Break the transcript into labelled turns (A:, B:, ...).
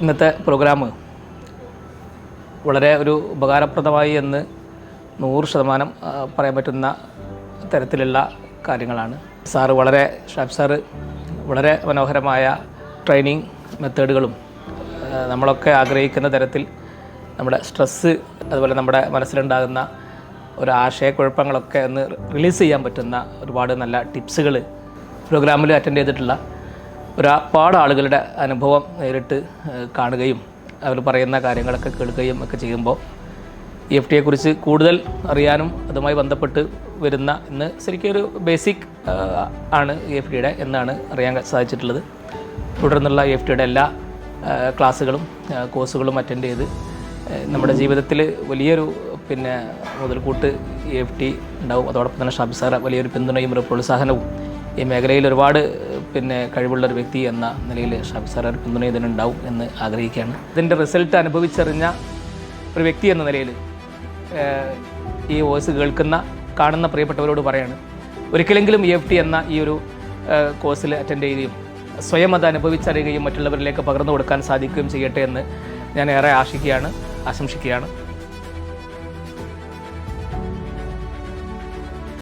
A: ഇന്നത്തെ പ്രോഗ്രാം വളരെ ഒരു ഉപകാരപ്രദമായി എന്ന് നൂറ് ശതമാനം പറയാൻ പറ്റുന്ന തരത്തിലുള്ള കാര്യങ്ങളാണ്. സാറ് വളരെ ഷാബ് സാറ് വളരെ മനോഹരമായ ട്രെയിനിങ് മെത്തേഡുകളും നമ്മളൊക്കെ ആഗ്രഹിക്കുന്ന തരത്തിൽ നമ്മുടെ സ്ട്രെസ്സ് അതുപോലെ നമ്മുടെ മനസ്സിലുണ്ടാകുന്ന ഒരു ആശയക്കുഴപ്പങ്ങളൊക്കെ ഒന്ന് റിലീസ് ചെയ്യാൻ പറ്റുന്ന ഒരുപാട് നല്ല ടിപ്സുകൾ പ്രോഗ്രാമിൽ അറ്റൻഡ് ചെയ്തിട്ടുള്ള ഒരുപാട് ആളുകളുടെ അനുഭവം നേരിട്ട് കാണുകയും അവർ പറയുന്ന കാര്യങ്ങളൊക്കെ കേൾക്കുകയും ഒക്കെ ചെയ്യുമ്പോൾ ഇ എഫ് ടിയെക്കുറിച്ച് കൂടുതൽ അറിയാനും അതുമായി ബന്ധപ്പെട്ട് വരുന്ന ഇന്ന് ശരിക്കും ഒരു ബേസിക് ആണ് ഇ എഫ് ടിയുടെ എന്നാണ് അറിയാൻ സാധിച്ചിട്ടുള്ളത്. തുടർന്നുള്ള ഇ എഫ് ടിയുടെ എല്ലാ ക്ലാസ്സുകളും കോഴ്സുകളും അറ്റൻഡ് ചെയ്ത് നമ്മുടെ ജീവിതത്തിൽ വലിയൊരു പിന്നെ മുതൽക്കൂട്ട് ഇ എഫ് ടി ഉണ്ടാവും. അതോടൊപ്പം തന്നെ ഷാബി സാറ് വലിയൊരു പിന്തുണയും ഒരു പ്രോത്സാഹനവും ഈ മേഖലയിൽ ഒരുപാട് പിന്നെ കഴിവുള്ള ഒരു വ്യക്തി എന്ന നിലയിൽ ഷാഫി സാർ ഒരു പിന്തുണ ഇതിനുണ്ടാവും എന്ന് ആഗ്രഹിക്കുകയാണ്. ഇതിന്റെ റിസൾട്ട് അനുഭവിച്ചറിഞ്ഞ ഒരു വ്യക്തി എന്ന നിലയിൽ ഈ വോയിസ് കേൾക്കുന്ന കാണുന്ന പ്രിയപ്പെട്ടവരോട് പറയാണ് ഒരിക്കലെങ്കിലും ഇ എഫ് ടി എന്ന ഈ ഒരു കോഴ്സിൽ അറ്റൻഡ് ചെയ്യുകയും സ്വയം അത് അനുഭവിച്ചറിയുകയും മറ്റുള്ളവരിലേക്ക് പകർന്നു കൊടുക്കാൻ സാധിക്കുകയും ചെയ്യട്ടെ എന്ന് ഞാൻ ഏറെ ആശിക്കുകയാണ് ആശംസിക്കുകയാണ്.